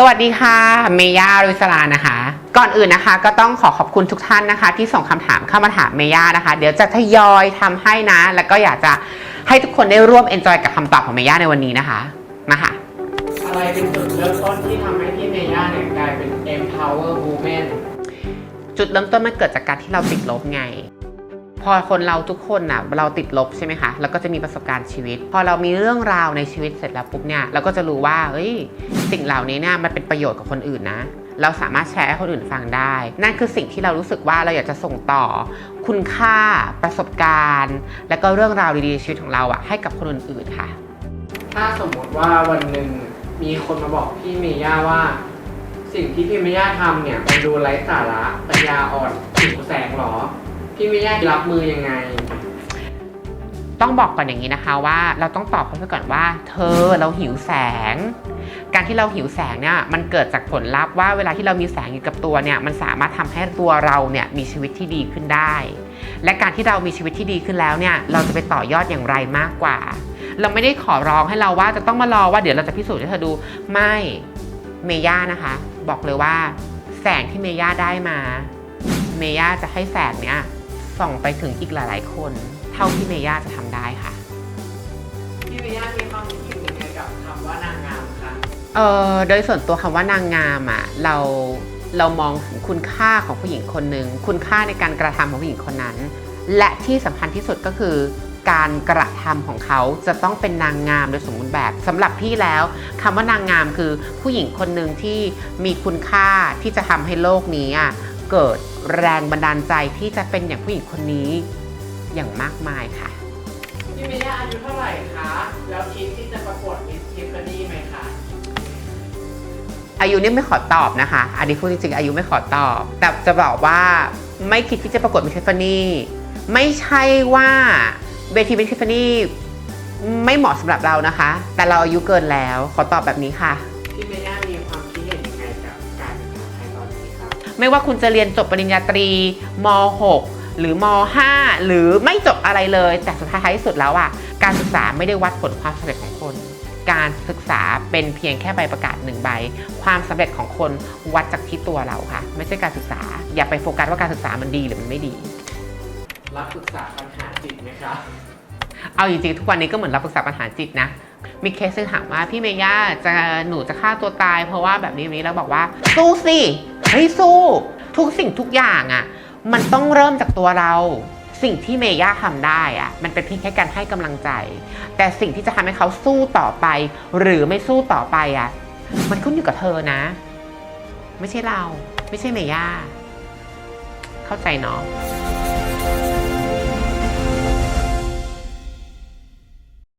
สวัสดีค่ะ เมย่ารุยสลานะคะ ก่อนอื่นนะคะก็ต้องขอขอบคุณทุกท่านนะคะ ที่ส่งคำถามเข้ามาถามเมย่านะคะ เดี๋ยวจะทยอยทำให้นะ แล้วก็อยากจะให้ทุกคนได้ร่วมเอนจอยกับคำตอบของเมย่าในวันนี้นะคะมาค่ะอะไรเป็นจุดเริ่มต้นที่ทำให้พี่เมย่าเนี่ยกลายเป็น empower woman จุดเริ่มต้นมันเกิดจากการที่เราติดลบไงพ อคนเราทุกคนน่ะเราติดลบใช่ไหมคะแล้วก็จะมีประสบการณ์ชีวิต พอเรามีเรื่องราวในชีวิตเสร็จแล้วปุ๊บเนี่ยเราก็จะรู้ว่าเฮ้ยสิ่งเหล่านี้เนี่ยมันเป็นประโยชน์กับคนอื่นนะ เราสามารถแชร์ให้คนอื่นฟังได้ นั่นคือสิ่งที่เรารู้สึกว่าเราอยากจะส่งต่อ คุณค่า ประสบการณ์ และก็เรื่องราวดีๆชีวิตของเราอะให้กับคนอื่นๆค่ะ ถ้าสมมติว่าวันหนึ่งมีคนมาบอกพี่เมย่าว่า สิ่งที่พี่เมย่าทำเนี่ยมันดูไร้สาระปัญญาอ่อนหิวแสงหรอ พี่เมย่าจะรับมือยังไง ต้องบอกก่อนอย่างนี้นะคะว่าเราต้องตอบเขาไปก่อนว่า เธอเราหิวแสง การที่เราหิวแสงเนี่ยมันเกิดจากผลลัพธ์ว่าเวลาที่เรามีแสงอยู่กับตัวเนี่ยมันสามารถทำให้ตัวเราเนี่ยมีชีวิตที่ดีขึ้นได้ และการที่เรามีชีวิตที่ดีขึ้นแล้วเนี่ยเราจะไปต่อยอดอย่างไรมากกว่า เราไม่ได้ขอร้องให้เราว่าจะต้องมารอว่าเดี๋ยวเราจะพิสูจน์ให้เธอดูไม่เมย่านะคะ บอกเลยว่า แสงที่เมย่าได้มา เมย่าจะให้แสงเนี้ย ส่องไปถึงอีกหลาย ๆ คน เท่าที่เมย่าจะทำได้ค่ะ พี่เมย่ามีความคิดเห็นยังไงกับคำว่านางงามคะเออโดยส่วนตัวคำว่านางงามอะเราเรามองถึงคุณค่าของผู้หญิงคนหนึ่งคุณค่าในการกระทำของผู้หญิงคนนั้น และที่สำคัญที่สุดก็คือ การกระทำของเขาจะต้องเป็นนางงามโดยสมบูรณ์แบบสำหรับพี่แล้วคำว่านางงามคือผู้หญิงคนหนึ่งที่มีคุณค่าที่จะทำให้โลกนี้อะ เกิดแรงบันดาลใจที่จะเป็นอย่างผู้หญิงคนนี้อย่างมากมายค่ะ พี่เมย่าอายุเท่าไหร่คะ แล้วคิดที่จะประกวดมิสทิฟฟานี่ไหมคะ อายุนี่ไม่ขอตอบนะคะ อันนี้พูดจริงๆอายุไม่ขอตอบ แต่จะบอกว่าไม่คิดที่จะประกวดมิสทิฟานี่ไม่ใช่ว่าเวทีมิสทิฟานี่ไม่เหมาะสำหรับเรานะคะ แต่เราอายุเกินแล้ว ขอตอบแบบนี้ค่ะ ไม่ว่าคุณจะเรียนจบปริญญาตรีม .6 หรือม .5 หรือไม่จบอะไรเลย แต่สุดท้ายที่สุดแล้วอะการศึกษาไม่ได้วัดผลความสำเร็จของคน การศึกษาเป็นเพียงแค่ใบประกาศหนึ่งใบ ความสำเร็จของคนวัดจากที่ตัวเราค่ะ ไม่ใช่การศึกษา อย่าไปโฟกัสว่าการศึกษามันดีหรือมันไม่ดี รับปรึกษาปัญหาจิตไหมคะเอาจริงๆทุกวันนี้ก็เหมือนรับปรึกษาปัญหาจิตนะมีเคสซึ่งถามว่าพี่เมย่าจะหนูจะฆ่าตัวตาย เพราะว่าแบบนี้แบบนี้แล้วบอกว่าสู้สิ เฮ้ยสู้ทุกสิ่งทุกอย่างอะ่ะ มันต้องเริ่มจากตัวเรา สิ่งที่เมย่าทำได้อะ่ะ มันเป็นเพียงแค่การให้กำลังใจ แต่สิ่งที่จะทำให้เขาสู้ต่อไป หรือไม่สู้ต่อไปอะ่ะ มันขึ้นอยู่กับเธอนะ ไม่ใช่เรา ไม่ใช่เมย่าเข้าใจเนาะ